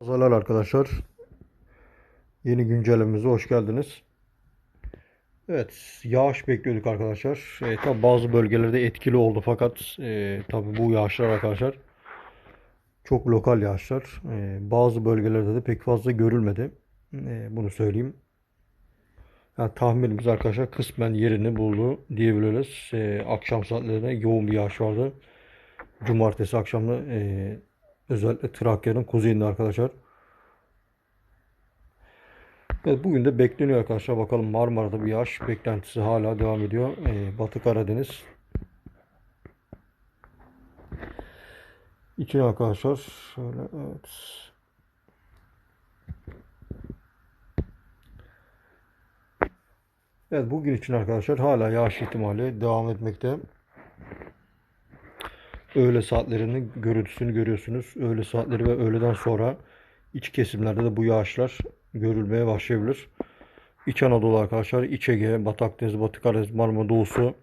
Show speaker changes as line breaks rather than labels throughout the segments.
Pazarlar arkadaşlar. Yeni güncellememize hoş geldiniz. Evet, yağış bekliyorduk arkadaşlar. E, tabi bazı bölgelerde etkili oldu fakat e, tabi bu yağışlar arkadaşlar çok lokal yağışlar. E, bazı bölgelerde de pek fazla görülmedi. E, bunu söyleyeyim. Yani tahminimiz arkadaşlar kısmen yerini buldu diyebiliriz. E, akşam saatlerinde yoğun bir yağış vardı. Cumartesi akşamı e, özellikle Trakya'nın kuzeyinde arkadaşlar. Evet, bugün de bekleniyor arkadaşlar. Bakalım Marmara'da bir yağış beklentisi hala devam ediyor. Ee, Batı Karadeniz. İçine arkadaşlar şöyle evet. Evet bugün için arkadaşlar hala yağış ihtimali devam etmekte. Öğle saatlerinin görüntüsünü görüyorsunuz. Öğle saatleri ve öğleden sonra iç kesimlerde de bu yağışlar görülmeye başlayabilir. İç Anadolu arkadaşlar, İç Ege, Batı Akdeniz, Batı Karadeniz, Marmara Doğusu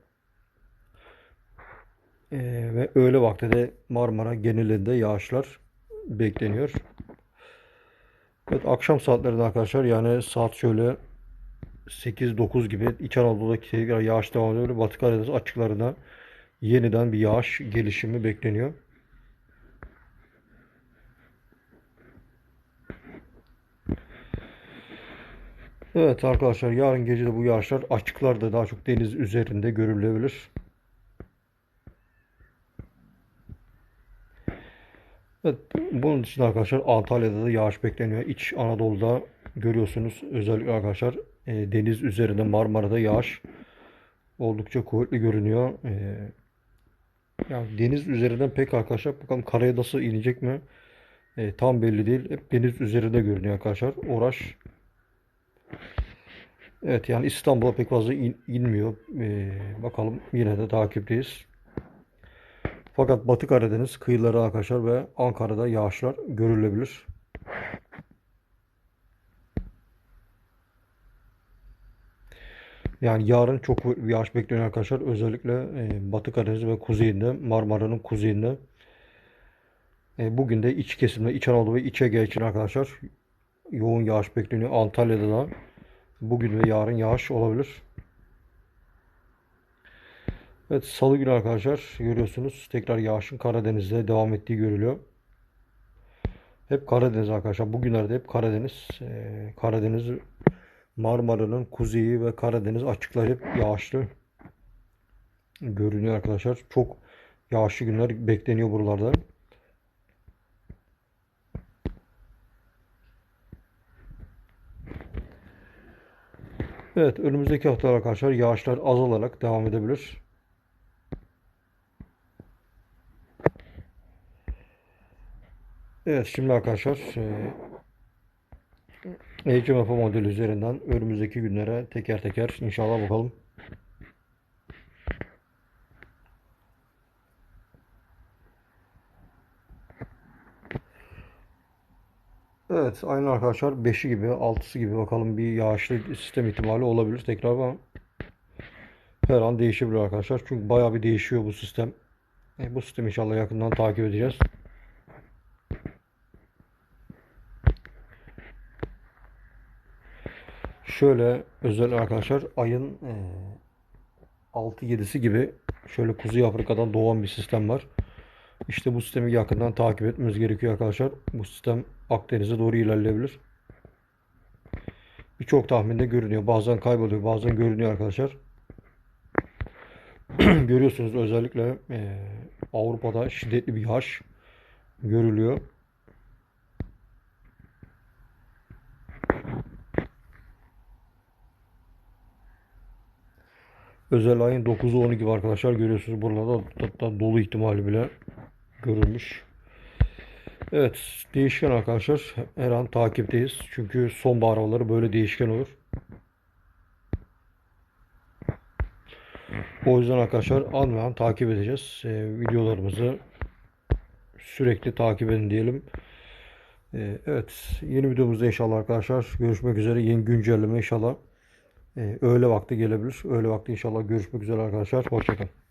ee, ve öğle vakti de Marmara genelinde yağışlar bekleniyor. Evet akşam saatlerinde arkadaşlar yani saat şöyle 8-9 gibi İç Anadolu'daki yağış devam ediyor. Batı Karadeniz açıklarına yeniden bir yağış gelişimi bekleniyor. Evet arkadaşlar yarın gece de bu yağışlar açıklarda daha çok deniz üzerinde görülebilir. Evet, bunun için arkadaşlar Antalya'da da yağış bekleniyor. İç Anadolu'da görüyorsunuz özellikle arkadaşlar e, deniz üzerinde Marmara'da yağış oldukça kuvvetli görünüyor. E, yani deniz üzerinden pek arkadaşlar bakalım karaya nasıl inecek mi? E, tam belli değil. Hep deniz üzerinde görünüyor arkadaşlar. Uğraş Evet yani İstanbul'a pek fazla in, inmiyor. Ee, bakalım yine de takipteyiz. Fakat Batı Karadeniz kıyıları arkadaşlar ve Ankara'da yağışlar görülebilir. Yani yarın çok yağış bekleniyor arkadaşlar. Özellikle e, Batı Karadeniz ve kuzeyinde, Marmara'nın kuzeyinde. E, bugün de iç kesimde, İç Anadolu ve İç Ege için arkadaşlar yoğun yağış bekleniyor. Antalya'da da bugün ve yarın yağış olabilir. Evet salı günü arkadaşlar görüyorsunuz tekrar yağışın Karadeniz'de devam ettiği görülüyor. Hep Karadeniz arkadaşlar. Bugünlerde hep Karadeniz. Ee, Karadeniz Marmara'nın kuzeyi ve Karadeniz açıklar hep yağışlı görünüyor arkadaşlar. Çok yağışlı günler bekleniyor buralarda. Evet önümüzdeki haftalar arkadaşlar yağışlar azalarak devam edebilir. Evet şimdi arkadaşlar e, HMF modeli üzerinden önümüzdeki günlere teker teker inşallah bakalım. Evet aynı arkadaşlar 5'i gibi 6'sı gibi bakalım bir yağışlı sistem ihtimali olabilir tekrar ama her an değişebilir arkadaşlar. Çünkü bayağı bir değişiyor bu sistem. E, bu sistemi inşallah yakından takip edeceğiz. Şöyle özel arkadaşlar ayın e, 6-7'si gibi şöyle Kuzey Afrika'dan doğan bir sistem var. İşte bu sistemi yakından takip etmemiz gerekiyor arkadaşlar. Bu sistem Akdeniz'e doğru ilerleyebilir. Birçok tahminde görünüyor. Bazen kayboluyor, bazen görünüyor arkadaşlar. Görüyorsunuz özellikle e, Avrupa'da şiddetli bir yağış görülüyor. Özel ayın 9'u 12 var arkadaşlar. Görüyorsunuz burada hatta dolu ihtimali bile görülmüş. Evet değişken arkadaşlar. Her an takipteyiz. Çünkü sonbahar havaları böyle değişken olur. O yüzden arkadaşlar an ve an takip edeceğiz. Ee, videolarımızı sürekli takip edin diyelim. Ee, evet yeni videomuzda inşallah arkadaşlar görüşmek üzere. Yeni güncelleme inşallah e, öğle vakti gelebilir. Öğle vakti inşallah görüşmek üzere arkadaşlar. Hoşçakalın.